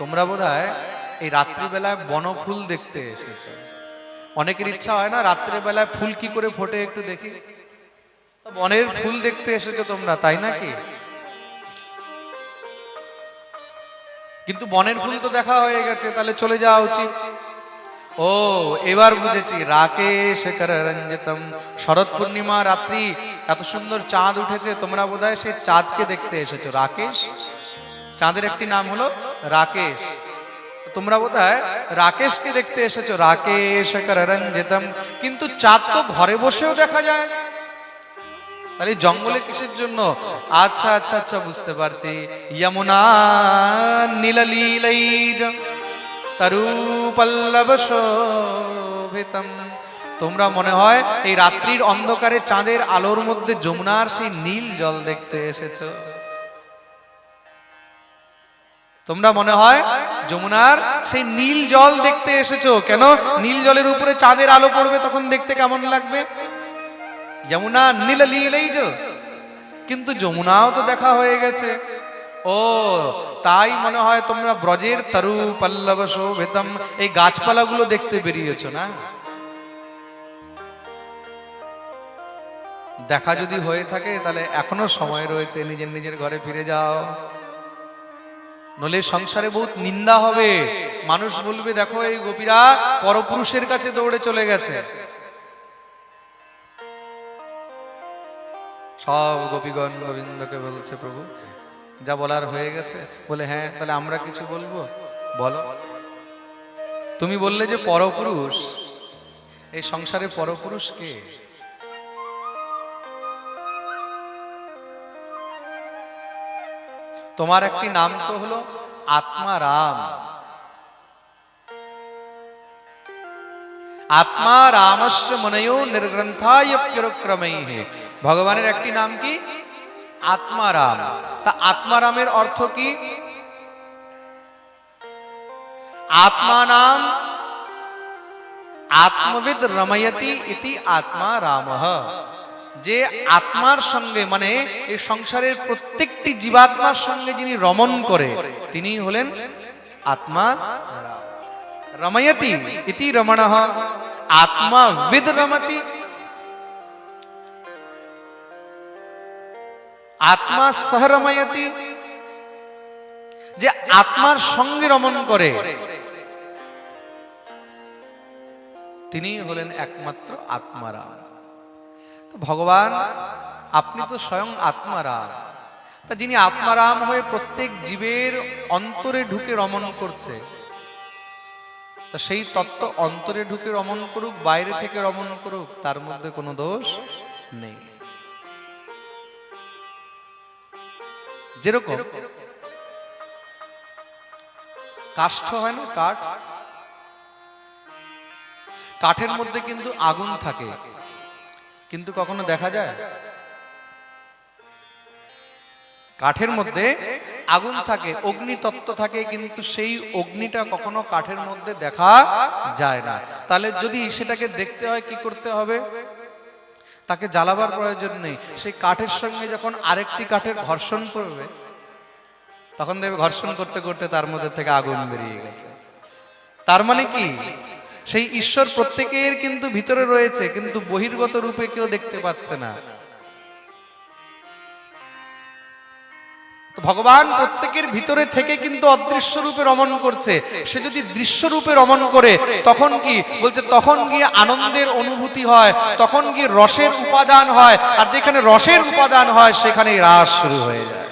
তোমরা বোধ এই রাত্রিবেলায় বনফুল দেখতে এসেছ। অনেকের ইচ্ছা হয় না রাত্রিবেলায় ফুল কি করে ফোটে একটু দেখি। বনের ফুল দেখতে এসেছ তোমরা, তাই নাকি? কিন্তু বনের ফুল তো দেখা হয়ে গেছে, তাহলে চলে যাওয়া উচিত। ও, এবার বুঝেছি, রাকেশ রঞ্জিতম শরৎ পূর্ণিমা রাত্রি, এত সুন্দর চাঁদ উঠেছে, তোমরা বোধহয় সেই চাঁদকে দেখতে এসেছ। রাকেশ, চাঁদের একটি নাম হলো রাকেশ। তোমরা বোধহয় রাকেশকে দেখতে এসেছ। রাকেশ রঞ্জিতম কিন্তু চাঁদ তো ঘরে বসেও দেখা যায়। তাহলে জঙ্গলে কিসের জন্য? আচ্ছা আচ্ছা আচ্ছা বুঝতে পারছি। যমুনা নীললীলৈজ তরু পল্লব শোভিতম তোমরা মনে হয় এই রাত্রির অন্ধকারে চাঁদের আলোর মধ্যে যমুনার সেই নীল জল দেখতে এসেছ। তোমরা মনে হয় যমুনার সেই নীল জল দেখতে এসেছ। কেন? নীল জলের উপরে চাঁদের আলো পড়বে তখন দেখতে কেমন লাগবে? যমুনা নীল লীলেই কিন্তু যমুনাও তো দেখা হয়ে গেছে। ও, তাই মনে হয় তোমরা ব্রজের তরু পল্লব শোভিতম এই গাছপালাগুলো দেখতে বেরিয়েছো না? দেখা যদি হয়ে থাকে তাহলে এখনও সময় রয়েছে, নিজের নিজের ঘরে ফিরে যাও। নলে সংসারে বহুত নিন্দা হবে। মানুষ বলবে, দেখো এই গোপীরা পরপুরুষের কাছে দৌড়ে চলে গেছে। সব গোপীগণ গোবিন্দকে বলছে, প্রভু, যা বলার হয়ে গেছে। বলে হ্যাঁ তাহলে আমরা কিছু বলব? বলো। তুমি বললে যে পরপুরুষ। এই সংসারে পরপুরুষ কে? তোমার একটি নাম তো হলো আত্মারাম আত্মা রামশ্চ মনয়ো নির্গ্রন্থায় প্যরক্রমৈ ভগবানের একটি নাম কি? আত্মারাম তা আত্মারামের অর্থ কি? আত্মা নাম আত্মবিদ রময়তি ইতি আত্মা রামঃ। যে আত্মার সঙ্গে মানে এই সংসারের প্রত্যেকটি জীবাত্মার সঙ্গে যিনি রমণ করে, তিনি হলেন আত্মা রময়তি ইতি রমণ। আত্মা বিদ রমতি। আত্মা সহ রময়তি। যে আত্মার সঙ্গে রমণ করে, তিনি হলেন একমাত্র আত্মারাম। তো ভগবান, আপনি তো স্বয়ং আত্মারাম। তা যিনি আত্মারাম হয়ে প্রত্যেক জীবের অন্তরে ঢুকে রমণ করছে, তা সেই তত্ত্ব অন্তরে ঢুকে রমণ করুক, বাইরে থেকে রমণ করুক, তার মধ্যে কোনো দোষ নেই। যেরকম কাষ্ঠ হয় না, কাঠ? কাঠের মধ্যে কিন্তু আগুন থাকে, কিন্তু কখনো দেখা যায়? কাঠের মধ্যে আগুন থাকে অগ্নি তত্ত্ব থাকে কিন্তু সেই অগ্নিটা কখনো কাঠের মধ্যে দেখা যায় না। তাহলে যদি সেটাকে দেখতে হয় কি করতে হবে? তাকে জ্বালাবার প্রয়োজন নেই। সেই কাঠের সঙ্গে যখন আরেকটি কাঠের ঘর্ষণ করবে তখন দেখবে ঘর্ষণ করতে করতে তার মধ্যে থেকে আগুন বেরিয়ে গেছে। তার মানে কি? সেই ঈশ্বর প্রত্যেকের কিন্তু ভিতরে রয়েছে কিন্তু বহির্গত রূপে কেউ দেখতে পাচ্ছে না। ভগবান প্রত্যেকের ভিতরে থেকে কিন্তু অদৃশ্য রূপে রমণ করছে। সে যদি দৃশ্য রূপে রমণ করে, তখন কি? বলছে, তখন গিয়ে আনন্দের অনুভূতি হয়, তখন গিয়ে রসের উপাদান হয়, আর যেখানে রসের উপাদান হয় সেখানে রাস শুরু হয়ে যায়।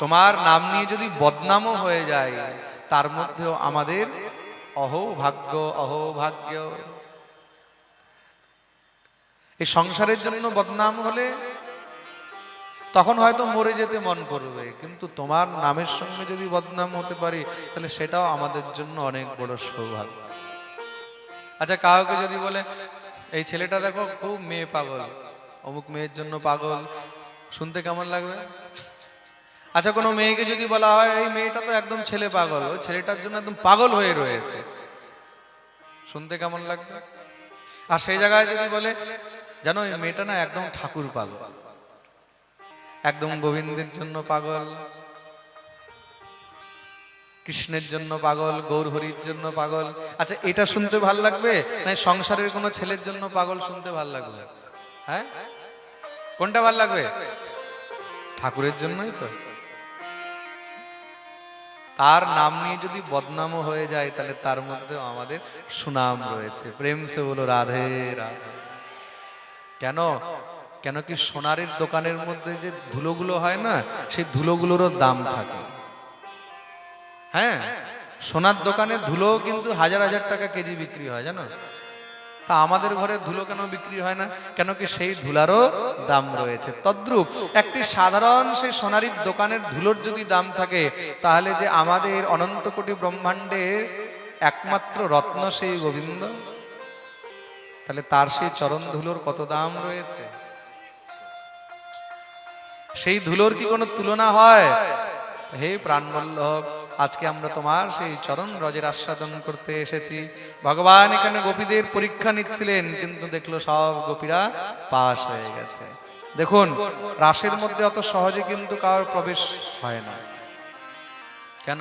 তোমার নাম নিয়ে যদি বদনামও হয়ে যায়, তার মধ্যেও আমাদের অহোভাগ্য অহোভাগ্য। এই সংসারের জন্য বদনাম হলে তখন হয়তো মরে যেতে মন করবে, কিন্তু তোমার নামের সঙ্গে যদি বদনাম হতে পারি, তাহলে সেটাও আমাদের জন্য অনেক বড় সৌভাগ্য। আচ্ছা কাউকে যদি বলে, এই ছেলেটা দেখো খুব মেয়ে পাগল, অমুক মেয়ের জন্য পাগল, শুনতে কেমন লাগবে? আচ্ছা কোনো মেয়েকে যদি বলা হয়, এই মেয়েটা তো একদম ছেলে পাগল, ওই ছেলেটার জন্য একদম পাগল হয়ে রয়েছে। শুনতে কেমন লাগবে? আর সেই জায়গায় যদি বলে জানো, এই মেয়েটা না একদম ঠাকুর পাগল। একদম গোবিন্দের জন্য পাগল, কৃষ্ণের জন্য পাগল গৌর হরির জন্য পাগল। আচ্ছা এটা শুনতে ভালো লাগবে? না সংসারের কোনো ছেলের জন্য পাগল শুনতে ভালো লাগবে? হ্যাঁ? কোনটা ভালো লাগবে? ঠাকুরের জন্যই তো। তার নাম নিয়ে যদি বদনামও হয়ে যায়, তাহলে তার মধ্যে আমাদের সুনাম রয়েছে। প্রেম সে বলো, রাধে রাধে। কেন? কেন কি সোনারের দোকানের মধ্যে যে ধুলোগুলো হয় না, সেই ধুলোগুলোরও দাম থাকে। হ্যাঁ সোনার দোকানে ধুলো কিন্তু হাজার হাজার টাকা কেজি বিক্রি হয়, জানো? তা আমাদের ঘরে ধুলো কেন বিক্রি হয় না? কেন কি সেই ধুলারও দাম রয়েছে। তদ্রূপ একটি সাধারণ সেই সোনারির দোকানের ধুলোর যদি দাম থাকে, তাহলে যে আমাদের অনন্ত কোটি ব্রহ্মাণ্ডে একমাত্র রত্ন সেই গোবিন্দ? তাহলে তার সেই চরণ ধুলোর কত দাম রয়েছে? সেই ধুলোর কি কোনো তুলনা হয়? হে প্রাণবল্লভ, আজকে আমরা তোমার সেই চরণ রজের আস্বাদন করতে এসেছি। ভগবান এখানে গোপীদের পরীক্ষা নিচ্ছিলেন, কিন্তু দেখল সব গোপীরা পাশ হয়ে গেছে। দেখুন, রাসের মধ্যে অত সহজে কিন্তু কারোর প্রবেশ হয় না। কেন?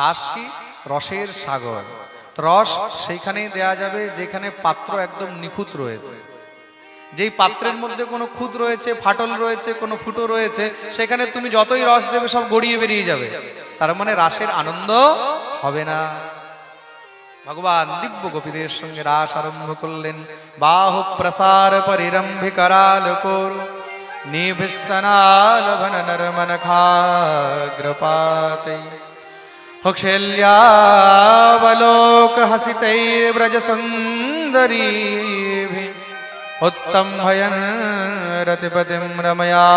রাস কি রসের সাগর। রস সেইখানেই দেয়া যাবে যেখানে পাত্র একদম নিখুঁত রয়েছে। যেই পাত্রের মধ্যে কোনো খুঁত রয়েছে, ফাটল রয়েছে, কোনো ফুটো রয়েছে, সেখানে তুমি যতই রস দেবে সব গড়িয়ে বেরিয়ে যাবে। তার মানে রাসের আনন্দ হবে না। ভগবান দিব্য গোপীদের সঙ্গে রাস আরম্ভ করলেন। বাহু প্রসার পরিরম্ভি করাল কোর নিভিস্তনাল ভন নরমন খাগ্রপাতে हक्षेल्यावलोक हसितैर्व्रज সুন্দরী উত্তম ভয়ন रतिपतिं রময়া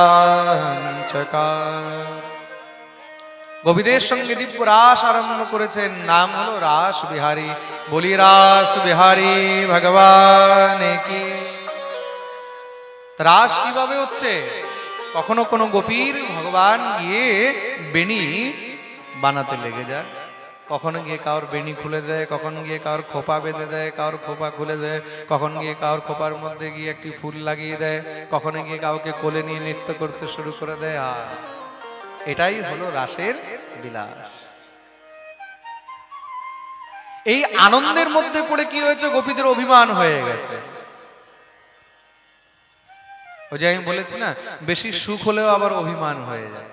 গোবিদের সঙ্গে দিব্য রাস আরম্ভ করেছেন নাম হলো রাস বিহারী বলি রাস বিহারী ভগবান কি রাস কীভাবে হচ্ছে কখনো কোনো গোপীর ভগবান গিয়ে বেণী বানাতে লেগে যায়। কখনো গিয়ে কারোর বেণী খুলে দেয়, কখন গিয়ে কারোর খোপা বেঁধে দেয়, কারোর খোপা খুলে দেয়, কখন গিয়ে কারোর খোপার মধ্যে গিয়ে একটি ফুল লাগিয়ে দেয়, কখনো গিয়ে কাউকে কোলে নিয়ে নৃত্য করতে শুরু করে দেয়। আর এটাই হলো রাসের বিলাস। এই আনন্দের মধ্যে পড়ে কি হয়েছে? গোপীদের অভিমান হয়ে গেছে। ওই যে আমি বলেছি না, বেশি সুখ হলেও আবার অভিমান হয়ে যায়।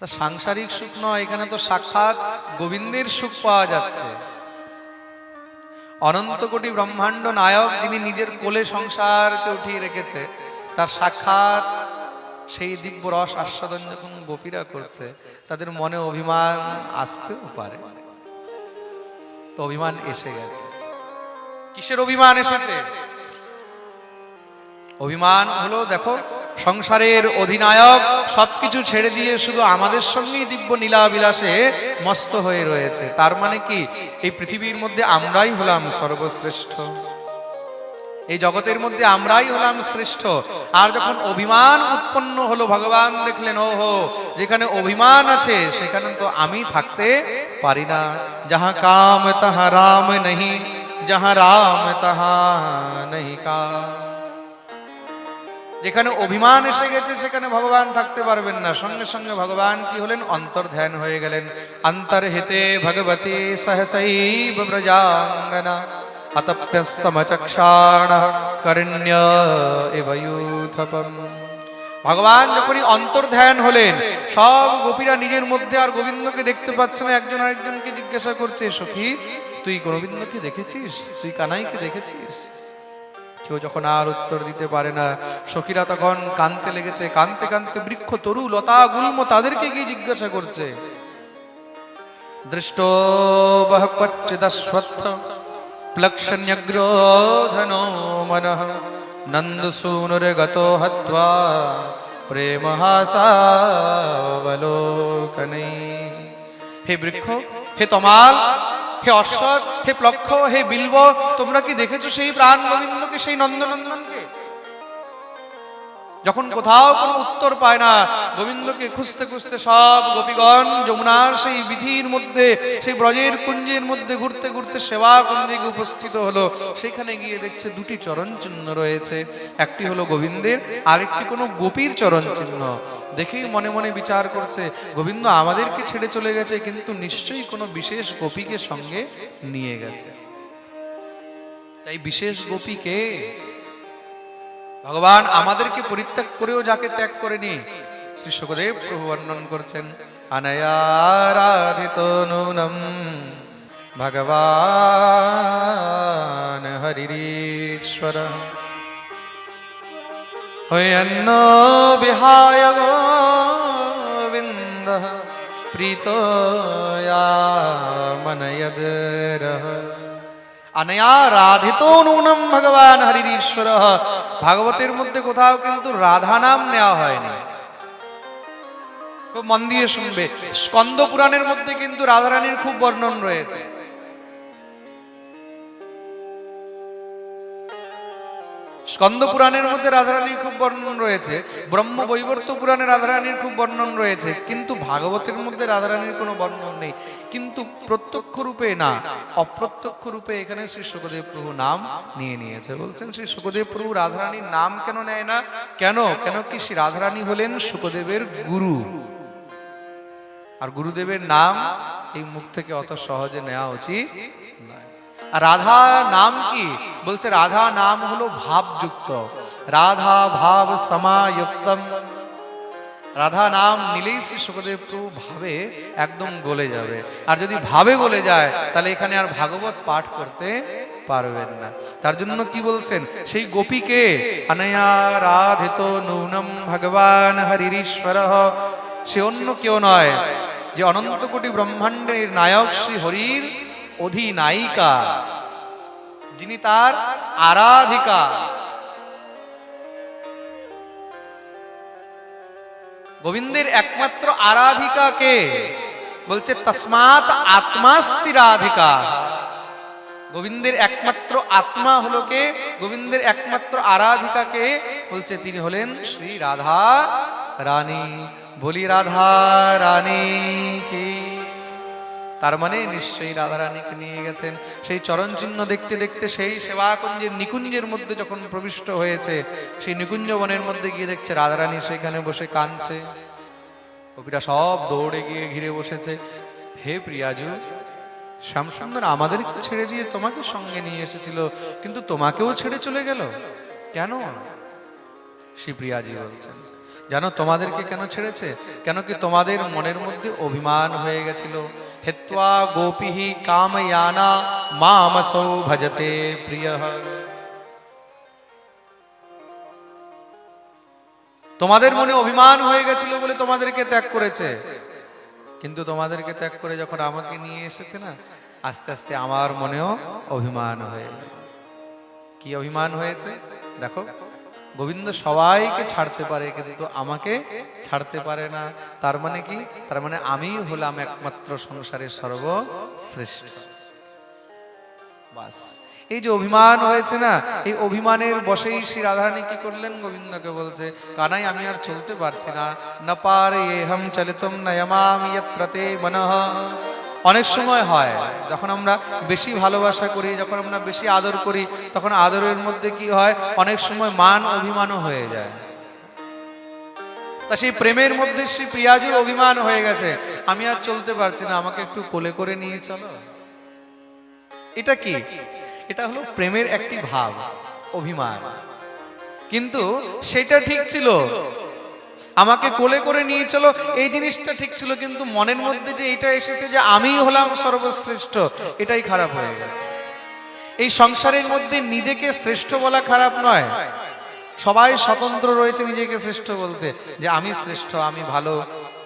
তা সাংসারিক সুখ নয়, এখানে তো সাক্ষাৎ গোবিন্দের সুখ পাওয়া যাচ্ছে। অনন্ত কোটি ব্রহ্মাণ্ড নায়ক যিনি নিজের কোলে সংসারকে উঠিয়ে রেখেছে, তার সাক্ষাৎ সেই দিব্য রস আস্বাদন যখন গোপীরা করছে, তাদের মনে অভিমান আসতেও পারে। তো অভিমান এসে গেছে। কিসের অভিমান এসেছে? অভিমান হলো, দেখো সংসারের অধিনায়ক সবকিছু ছেড়ে দিয়ে শুধু আমাদের সঙ্গেই দিব্য নীলা বিলাসে মস্ত হয়ে রয়েছে। তার মানে কি? এই পৃথিবীর মধ্যে আমরাই হলাম সর্বশ্রেষ্ঠ। এই জগতের মধ্যে আমরাই হলাম শ্রেষ্ঠ। আর যখন অভিমান উৎপন্ন হলো, ভগবান দেখলেন ও হো যেখানে অভিমান আছে, সেখানে তো আমি থাকতে পারি না। যাহা কাম, তাহা রাম নহি, যাহা রাম, তাহা নহি কাম। যেখানে অভিমান এসে গেছে, সেখানে ভগবান থাকতে পারবেন না। সঙ্গে সঙ্গে ভগবান কি হলেন? অন্তর ধ্যান হয়ে গেলেন। অন্তর্হিতে ভগবতী সহসৈব ব্রজাঙ্গনা অতপ্যস্তমচক্ষাণ করণ্য এব ইউথপম। ভগবান যখনই অন্তর ধ্যান হলেন, সব গোপীরা নিজের মধ্যে আর গোবিন্দকে দেখতে পাচ্ছে না। একজন আরেকজনকে জিজ্ঞাসা করছে, সখী, তুই গোবিন্দকে দেখেছিস? তুই কানাইকে দেখেছিস? কেউ যখন আর উত্তর দিতে পারে না। সখীরা তখন কানতে লেগেছে, কানতে কানতে বৃক্ষ, তরু, লতা, গুল্ম তাদেরকে গিয়ে জিজ্ঞাসা করছে। দৃষ্ট বহ কচ্ছিদস্বত্থ প্লক্ষণ্যগ্রোধনো মনঃ নন্দসূনুর্গত হত্বা প্রেম হাসাবলোকনে হে বৃক্ষ, হে তমাল হে অশ্বর হে প্লক্ষ হে বিলব তোমরা কি দেখেছ সেই প্রাণ গোবিন্দকে সেই নন্দনন্দনকে? যখন কোথাও কোনো উত্তর পায় না, গোবিন্দকে খুঁজতে খুঁজতে সব গোপীগণ যমুনার সেই বিধির মধ্যে, সেই ব্রজের কুঞ্জের মধ্যে ঘুরতে ঘুরতে সেবা কুঞ্জে উপস্থিত হলো। সেখানে গিয়ে দেখছে দুটি চরণ চিহ্ন রয়েছে। একটি হলো গোবিন্দের, আরেকটি কোনো গোপীর চরণ চিহ্ন দেখেই মনে মনে বিচার করছে, গোবিন্দ আমাদেরকে ছেড়ে চলে গেছে, কিন্তু নিশ্চয়ই কোনো বিশেষ গোপীকে সঙ্গে নিয়ে গেছে। তাই বিশেষ গোপীকে ভগবান আমাদেরকে পরিত্যাগ করেও যাকে ত্যাগ করেনি, শ্রী সুখদেব প্রভু বর্ণন করছেন, আনয়ারাধিত ভগবান হরিরীশ্বর। হয়ন্ন বিহায় গোবিন্দ, প্রীতয়া মনয়দরহ। অনয়া রাধিত নূনম ভগবান হরির ঈশ্বর ভাগবতের মধ্যে কোথাও কিন্তু রাধা নাম নেওয়া হয়নি খুব মন দিয়ে শুনবে স্কন্দ পুরাণের মধ্যে কিন্তু রাধারানীর খুব বর্ণন রয়েছে স্কন্দ পুরাণের মধ্যে রাধারানীর খুব বর্ণন রয়েছে ব্রহ্ম বৈবর্ত পুরাণে রাধারানীর খুব বর্ণন রয়েছে, কিন্তু ভাগবতের মধ্যে রাধারানীর কোনো বর্ণন নেই। কিন্তু প্রত্যক্ষ রূপে না অপ্রত্যক্ষ রূপে এখানে শ্রী সুখদেব প্রভু নাম নিয়ে নিয়েছে। বলছেন, শ্রী সুখদেব প্রভু রাধারানীর নাম কেন নেয় না? কেন? কেন কি শ্রী রাধারানী হলেন সুখদেবের গুরু? আর গুরুদেবের নাম এই মুখ থেকে অত সহজে নেওয়া উচিত নয়। রাধা নাম কি? বলছে, রাধা নাম হলো ভাবযুক্ত। রাধা ভাব সমায়ুক্তম। রাধা নাম নিলেই শ্রী সুখদেব প্রভু ভাবে একদম গলে যাবে। আর যদি ভাবে গলে যায়, তাহলে এখানে আর ভাগবত পাঠ করতে পারবেন না। তার জন্য কি বলছেন? সেই গোপীকে অনয়া রাধিত নূনম ভগবান হরিরীশ্বর। সে অন্য কেউ নয়, যে অনন্ত কোটি ব্রহ্মাণ্ডের নায়ক শ্রী হরির অধিনায়িকা, যিনি তার আরাধিকা। গোবিন্দের একমাত্র আরাধিকা কে? বলছে তসমাত আত্মাস্তি রাধিকা। গোবিন্দের একমাত্র আত্মা হলো কে? গোবিন্দের একমাত্র আরাধিকা কে? বলছে, তিনি হলেন শ্রী রাধা রানী। বলি, রাধা রানী কি? তার মানে নিশ্চয়ই রাধারানীকে নিয়ে গেছেন। সেই চরণ চিহ্ন দেখতে দেখতে সেই সেবাকুঞ্জের নিকুঞ্জের মধ্যে যখন প্রবিষ্ট হয়েছে, সেই নিকুঞ্জ বনের মধ্যে গিয়ে দেখছে রাধারানী সেখানে বসে কাঁদছে। কবিরা সব দৌড়ে গিয়ে ঘিরে বসেছে। হে প্রিয়াজু, শ্যামসুন্দর আমাদেরকে ছেড়ে দিয়ে তোমাকে সঙ্গে নিয়ে এসেছিল, কিন্তু তোমাকেও ছেড়ে চলে গেল। কেন? শিবপ্রিয়াজি বলছেন, জানো তোমাদেরকে কেন ছেড়েছে? কেন কি তোমাদের মনের মধ্যে অভিমান হয়ে গেছিল? হেত্বা গোপিহি কাময়ানা মামসৌ ভজতে প্রিয় তোমাদের মনে অভিমান হয়ে গেছিল বলে তোমাদেরকে ত্যাগ করেছে? কিন্তু তোমাদেরকে ত্যাগ করে যখন আমাকে নিয়ে এসেছে না, আস্তে আস্তে আমার মনেও অভিমান হয়ে কি অভিমান হয়েছে? দেখো। গোবিন্দ সবাইকে ছাড়তে পারে, কিন্তু আমাকে ছাড়তে পারে না। তার মানে কি? তার মানে আমি হলাম একমাত্র সংসারের সর্বশ্রেষ্ঠ। বাস। এই যে অভিমান হয়েছে না, এই অভিমানের বসেই শ্রী রাধারানী কি করলেন? গোবিন্দকে বলছে, কানাই, আমি আর চলতে পারছি না। না পারে হম চলিতম নয়মাম ইয়ত্রতে মনঃ। অনেক সময় হয়, যখন আমরা বেশি ভালোবাসা করি, যখন আমরা বেশি আদর করি, তখন আদরের মধ্যে কি হয়? অনেক সময় মান অভিমানও হয়ে যায়। তা সেই প্রেমের মধ্যে শ্রী প্রিয়াজুর অভিমান হয়ে গেছে। আমি আর চলতে পারছি না, আমাকে একটু কোলে করে নিয়ে চলো। এটা কি? এটা হলো প্রেমের একটি ভাব, অভিমান। কিন্তু সেটা ঠিক ছিল আমাকে কোলে করে নিয়ে চলো। এই জিনিসটা ঠিক ছিল, কিন্তু মনের মধ্যে যে এটা এসেছে যে আমি হলাম সর্বশ্রেষ্ঠ, এটাই খারাপ হয়ে গেছে। এই সংসারের মধ্যে নিজেকে শ্রেষ্ঠ বলা খারাপ নয়। সবাই স্বতন্ত্র রয়েছে নিজেকে শ্রেষ্ঠ বলতে, যে আমি শ্রেষ্ঠ, আমি ভালো।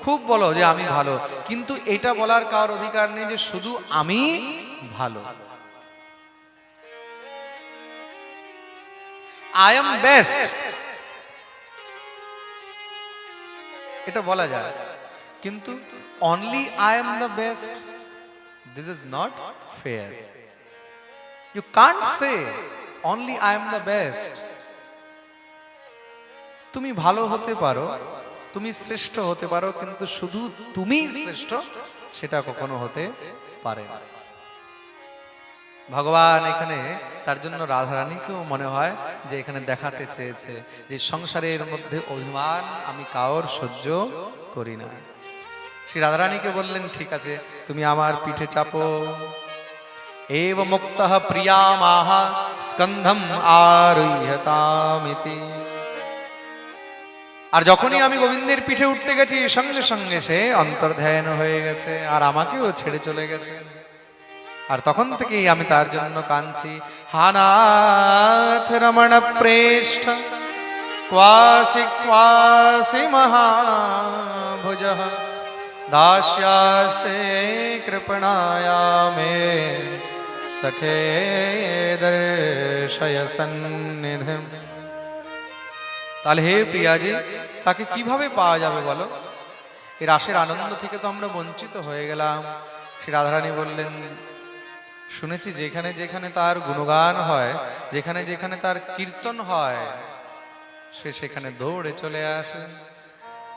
খুব বলো যে আমি ভালো, কিন্তু এটা বলার কার অধিকার নেই যে শুধু আমি ভালো। আই এম বেস্ট এটা বলা যায়। কিন্তু only I am the best this is not fair you can't say only I am the best তুমি ভালো হতে পারো, তুমি শ্রেষ্ঠ হতে পারো, কিন্তু শুধু তুমি শ্রেষ্ঠ সেটা কখনো হতে পারে ভগবান এখানে তার জন্য রাধারানীকেও মনে হয় যে এখানে দেখাতে চেয়েছে যে সংসারের মধ্যে অভিমান আমি কাওর সহ্য করি না। শ্রী রাধারানীকে বললেন, ঠিক আছে, তুমি আমার পিঠে চাপো। এব মুক্ত প্রিয়া মাহা স্কন্ধম আরুহ্যতামিতি। আর যখনই আমি গোবিন্দের পিঠে উঠতে গেছি, সঙ্গে সঙ্গে সে অন্তর্ধ্যান হয়ে গেছে আর আমাকেও ছেড়ে চলে গেছে। আর তখন থেকেই আমি তার জন্য কাঁদছি। হানাথ রমণ প্রেষ্ঠ ক্বাসি ক্বাসি মহাভুজ দাস্যাস্তে কৃপণায়া মে সখে দর্শয় সন্নিধিম তাহলে হে প্রিয়াজি, তাকে কীভাবে পাওয়া যাবে বলো? এই রাসের আনন্দ থেকে তো আমরা বঞ্চিত হয়ে গেলাম। শ্রী রাধারানী বললেন শুনেছি যেখানে যেখানে তার গুণগান হয়, যেখানে যেখানে তার কীর্তন হয়, সে সেখানে দৌড়ে চলে আসে।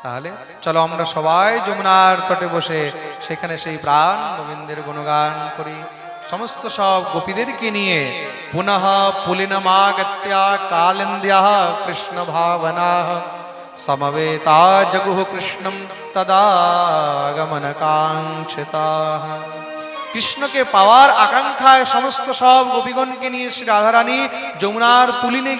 তাহলে চলো আমরা সবাই যমুনার তটে বসে সেখানে সেই প্রাণ গোবিন্দের গুণগান করি। সমস্ত সব গোপীদেরকে নিয়ে পুনঃ পুলিনমাগত্যা কালিന്ദ്যা কৃষ্ণ ভাবনা সমবেতা জগুহ কৃষ্ণম তদাগমন কাঙ্ক্ষিতা কৃষ্ণকে পাওয়ার আকাঙ্ক্ষায় সমস্ত সব গোপীগণকে নিয়ে শ্রী রাধারানী যমুনার পুলিনে